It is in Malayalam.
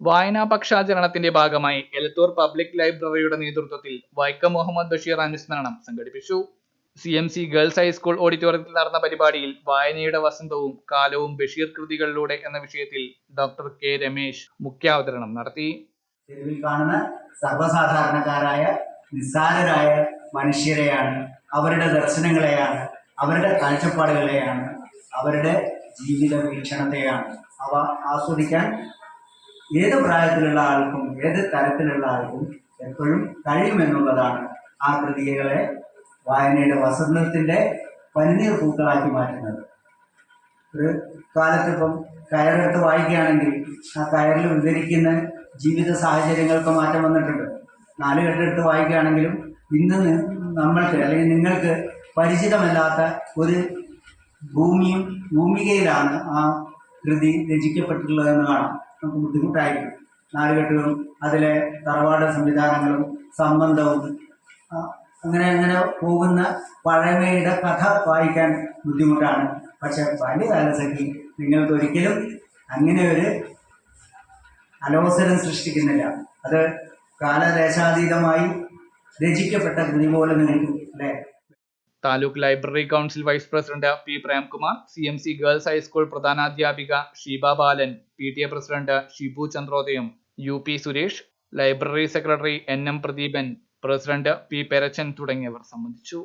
വായനാ പക്ഷാചരണത്തിന്റെ ഭാഗമായി എലത്തൂർ പബ്ലിക് ലൈബ്രറിയുടെ നേതൃത്വത്തിൽ വൈക്കം മുഹമ്മദ് ബഷീർ അനുസ്മരണം സംഘടിപ്പിച്ചു. C M C girls high school ഓഡിറ്റോറിയത്തിൽ നടന്ന പരിപാടിയിൽ വായനയുടെ വസന്തവും കാലവും ബഷീർ കൃതികളിലൂടെ എന്ന വിഷയത്തിൽ ഡോക്ടർ കെ രമേശ് മുഖ്യാവതരണം നടത്തി. കാണുന്ന സർവസാധാരണക്കാരായ നിസ്സാരരായ മനുഷ്യരെയാണ്. അവരുടെ ദർശനങ്ങളെയാണ് അവരുടെ കാഴ്ചപ്പാടുകളെയാണ് അവരുടെ ജീവിത വീക്ഷണത്തെയാണ്. അവ ആസ്വദിക്കാൻ ഏത് പ്രായത്തിലുള്ള ആൾക്കും ഏത് തരത്തിലുള്ള ആൾക്കും എപ്പോഴും കഴിയുമെന്നുള്ളതാണ് ആ കൃതികളെ വായനയുടെ വസന്തത്തിന്റെ പനിനീർ പൂക്കളാക്കി മാറ്റുന്നത്. ഒരു കാലത്തിപ്പം കയറെടുത്ത് വായിക്കുകയാണെങ്കിൽ ആ കയറിൽ വിവരിക്കുന്ന ജീവിത സാഹചര്യങ്ങൾക്ക് മാറ്റം വന്നിട്ടുണ്ട്. നാല് കെട്ടെടുത്ത് വായിക്കുകയാണെങ്കിലും ഇന്ന് നമ്മൾക്ക് അല്ലെങ്കിൽ നിങ്ങൾക്ക് പരിചിതമല്ലാത്ത ഒരു ഭൂമിയും ഭൂമികയിലാണ് ആ കൃതി രചിക്കപ്പെട്ടിട്ടുള്ളതെന്ന് കാണാം. നമുക്ക് ബുദ്ധിമുട്ടായിരിക്കും നാലുകെട്ടുകളും അതിലെ തറവാട് സംവിധാനങ്ങളും സംബന്ധവും അങ്ങനെ അങ്ങനെ പോകുന്ന പഴമയുടെ കഥ വായിക്കാൻ ബുദ്ധിമുട്ടാണ്. പക്ഷെ ബാല്യകാലസഖി നിങ്ങൾക്ക് ഒരിക്കലും അങ്ങനെ ഒരു അലോസരം സൃഷ്ടിക്കുന്നില്ല. അത് കാലദേശാതീതമായി രചിക്കപ്പെട്ട കൃതി പോലെ നിങ്ങൾക്ക് അല്ലേ? Taluk library council vice president P Premkumar C M C girls high school പ്രധാനാധ്യാപിക Sheeba Balan P T A president Shibu Chandrodayam U P Suresh library secretary N M Pradeepan president P Perachan തുടങ്ങിയവർ സംബന്ധിച്ചു.